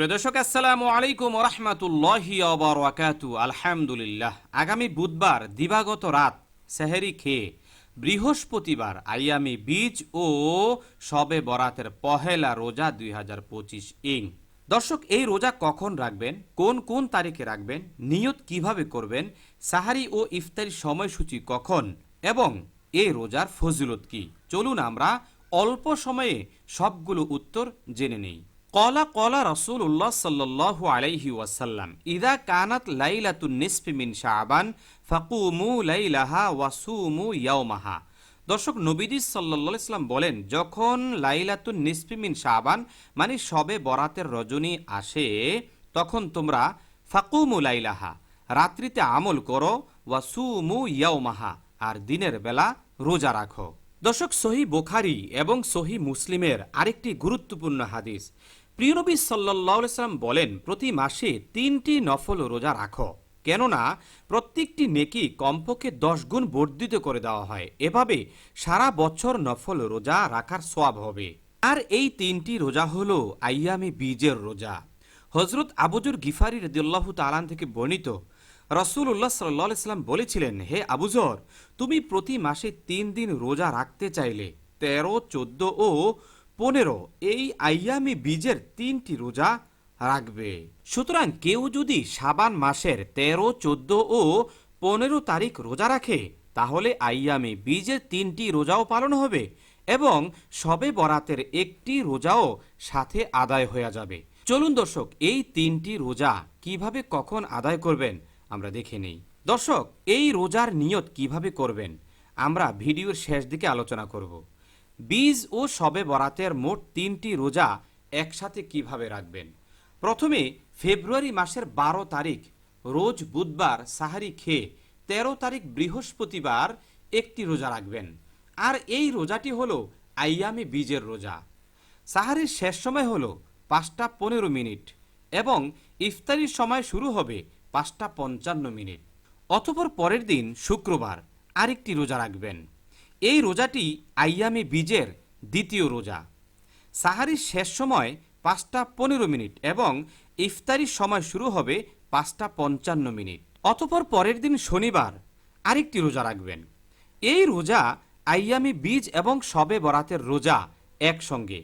সুপ্রিয় দর্শক, আসসালামু আলাইকুম রহমতুল্লাহি ওবরাকাতু আলহামদুলিল্লাহ। আগামী বুধবার দিবাগত রাত সেহেরি খেয়ে বৃহস্পতিবার আইয়ামি বীজ ও সবে বরাতের পহেলা রোজা দুই হাজার পঁচিশ ইং। দর্শক, এই রোজা কখন রাখবেন? কোন কোন তারিখে রাখবেন? নিয়ত কীভাবে করবেন? সাহারি ও ইফতারি সময়সূচি কখন? এবং এই রোজার ফজিলত কি? চলুন আমরা অল্প সময়ে সবগুলো উত্তর জেনে নেই। কলা কলা রসুল্লাহ সাল্লাল্লাহু আলাইহি ওয়াসাল্লাম ইদা কানাত লাইলাতুন নিসফি মিন শাবান ফাকুমু লাইলাহা ওয়াসুমু ইয়াওমাহা দর্শক, নবীজি সাল্লাল্লাহু আলাইহি সাল্লাম বলেন, যখন লাইলাতুন নিসফি মিন শাবান মানে সবে বরাতের রজনী আসে, তখন তোমরা ফাকুমু লাইলাহা, রাত্রিতে আমল করো, ওয়াসুমু ইয়াওমাহা আর দিনের বেলা রোজা রাখো। দর্শক, সহি বোখারি এবং সহি মুসলিমের আরেকটি গুরুত্বপূর্ণ হাদিস প্রিয়নবী সাল্লাম বলেন, প্রতি মাসে তিনটি নফল রোজা রাখো। কেননা প্রত্যেকটি নেকি কমপক্ষে দশ গুণ বর্ধিত করে দেওয়া হয়। এভাবে সারা বছর নফল রোজা রাখার সোয়াব হবে। আর এই তিনটি রোজা হলো আইয়ামে বীজের রোজা। হজরত আবুজুর গিফারি রদিউল্লাহ তালান থেকে বর্ণিত রসুল্লাহ সাল্লাম বলেছিলেন, হে আবুজর, তুমি প্রতি মাসে তিন দিন রোজা রাখতে চাইলে তেরো, চোদ্দ ও পনেরো, এই আইয়ামি বীজের তিনটি রোজা রাখবে। সুতরাং কেউ যদি সাবান মাসের তেরো, চোদ্দ ও পনেরো তারিখ রোজা রাখে, তাহলে আইয়ামি বীজের তিনটি রোজাও পালন হবে এবং সবে বরাতের একটি রোজাও সাথে আদায় হয়ে যাবে। চলুন দর্শক, এই তিনটি রোজা কীভাবে কখন আদায় করবেন আমরা দেখে নেই। দর্শক, এই রোজার নিয়ত কীভাবে করবেন? আমরা ভিডিওর শেষ দিকে আলোচনা করব। বীজ ও সবে বরাতের মোট তিনটি রোজা একসাথে কীভাবে রাখবেন? প্রথমে ফেব্রুয়ারি মাসের বারো তারিখ, রোজ বুধবার সাহারি খেয়ে তেরো তারিখ বৃহস্পতিবার একটি রোজা রাখবেন। আর এই রোজাটি হলো আইয়ামে বীজের রোজা। সাহারির শেষ সময় হলো পাঁচটা পনেরো মিনিট এবং ইফতারির সময় শুরু হবে পাঁচটা পঞ্চান্ন মিনিট। অতপর পরের দিন শুক্রবার আরেকটি রোজা রাখবেন। এই রোজাটি আইয়ামি বীজের দ্বিতীয় রোজা। সাহারির শেষ সময় পাঁচটা পনেরো মিনিট এবং ইফতারির সময় শুরু হবে পাঁচটা পঞ্চান্ন মিনিট। অতপর পরের দিন শনিবার আরেকটি রোজা রাখবেন। এই রোজা আইয়ামি বীজ এবং সবে বরাতের রোজা একসঙ্গে।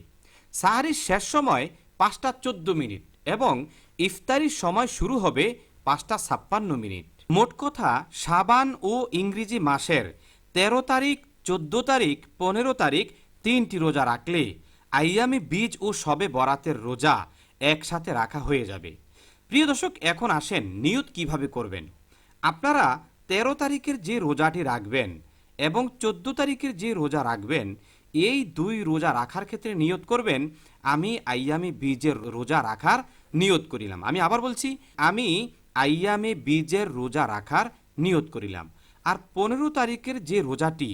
সাহারির শেষ সময় পাঁচটা চোদ্দ মিনিট এবং ইফতারির সময় শুরু হবে পাঁচটা ছাপ্পান্ন মিনিট। মোট কথা সাবান ও ইংরেজি মাসের তেরো তারিখ চোদ্দ তারিখ, পনেরো তারিখ তিনটি রোজা রাখলে আইয়ামি বীজ ও সবে বরাতের রোজা একসাথে রাখা হয়ে যাবে। প্রিয় দর্শক, এখন আসেন নিয়ত কীভাবে করবেন। আপনারা তেরো তারিখের যে রোজাটি রাখবেন এবং চোদ্দ তারিখের যে রোজা রাখবেন, এই দুই রোজা রাখার ক্ষেত্রে নিয়ত করবেন। আমি আইয়ামি বীজের রোজা রাখার নিয়ত করিলাম। আমি আবার বলছি, আমি আইয়ামে বীজের রোজা রাখার নিয়ত করিলাম। আর পনেরো তারিখের যে রোজাটি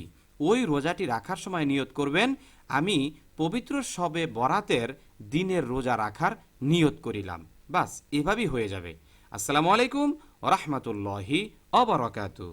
ওই রোজাটি রাখার সময় নিয়ত করবেন। আমি পবিত্র সবে বরাতের দিনের রোজা রাখার নিয়ত করিলাম। বাস, এভাবেই হয়ে যাবে। আসসালামু আলাইকুম রহমতুল্লাহি অবরকাতু